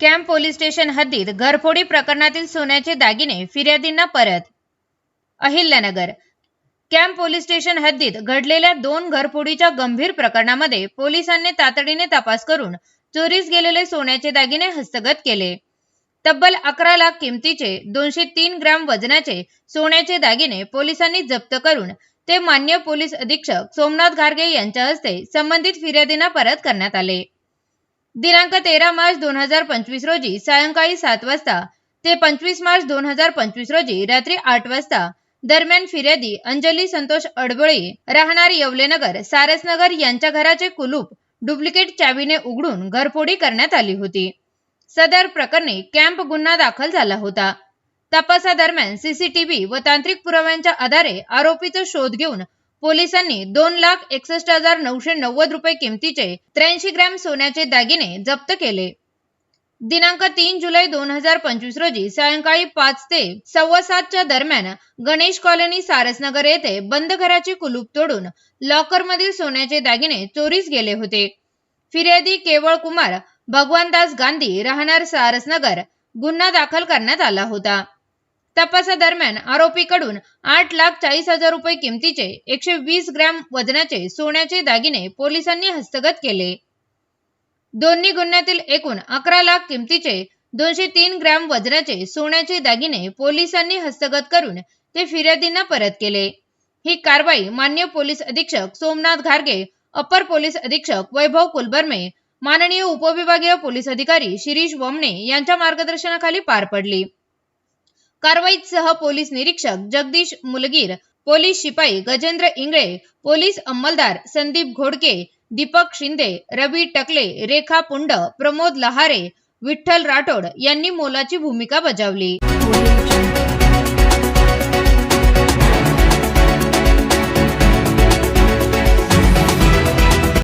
Camp police station हद्दीत घरफोडी प्रकरणातील सोन्याचे दागिने फिर्यादींना परत. अहिल्यानगर. कॅम्प पोलीस स्टेशन हद्दीत घडलेल्या दोन घरफोडीच्या गंभीर प्रकरणामध्ये पोलिसांनी तातडीने तपास करून चोरीस गेलेले सोन्याचे दागिने हस्तगत केले. तब्बल अकरा लाख किमतीचे दोनशे तीन ग्रॅम वजनाचे सोन्याचे दागिने पोलिसांनी जप्त करून ते मान्य पोलीस अधीक्षक सोमनाथ घारगे यांच्या हस्ते संबंधित फिर्यादींना परत करण्यात आले. दिनांक तेरा मार्च दोन हजार पंचवीस रोजी सायंकाळी सात वाजता ते पंचवीस मार्च दोन हजार पंचवीस रोजी रात्री आठ वाजता दरम्यान फिर्यादी अंजली संतोष अडबळे राहणार येवलेनगर सारसनगर यांच्या घराचे कुलूप डुप्लिकेट चावीने उघडून घरफोडी करण्यात आली होती. सदर प्रकरणी कॅम्प गुन्हा दाखल झाला होता. तपासादरम्यान सीसीटीव्ही व तांत्रिक पुराव्यांच्या आधारे आरोपीचा शोध घेऊन पोलिसांनी दोन लाख एकसष्ट हजार नऊशे नव्वद रुपये किमतीचे त्र्याऐंशी ग्रॅम सोन्याचे दागिने जप्त केले. दिनांक तीन जुलै दोन हजार पंचवीस रोजी सायंकाळी पाच ते सव्वा सातच्या दरम्यान गणेश कॉलनी सारसनगर येथे बंद घराचे कुलूप तोडून लॉकरमधील सोन्याचे दागिने चोरीस गेले होते. फिर्यादी केवळ कुमार भगवानदास गांधी राहणार सारसनगर गुन्हा दाखल करण्यात आला होता. तपासादरम्यान आरोपीकडून आठ लाख चाळीस हजार रुपये किमतीचे एकशे वीस ग्रॅम वजनाचे सोन्याचे दागिने पोलिसांनी हस्तगत केले. दोन्ही गुन्ह्यातील एकूण अकरा लाख किमतीचे दोनशे तीन ग्रॅम वजनाचे सोन्याचे दागिने पोलिसांनी हस्तगत करून ते फिर्यादींना परत केले. ही कारवाई मान्य पोलीस अधीक्षक सोमनाथ घारगे अपर पोलीस अधीक्षक वैभव कुलबर्मे माननीय उपविभागीय पोलीस अधिकारी शिरीष वमने यांच्या मार्गदर्शनाखाली पार पडली. कारवाईत सह पोलीस निरीक्षक जगदीश मुलगीर पोलीस शिपाई गजेंद्र इंगळे पोलीस अंमलदार संदीप घोडके दीपक शिंदे रवी टकले रेखा पुंड प्रमोद लहारे विठ्ठल राठोड यांनी मोलाची भूमिका बजावली.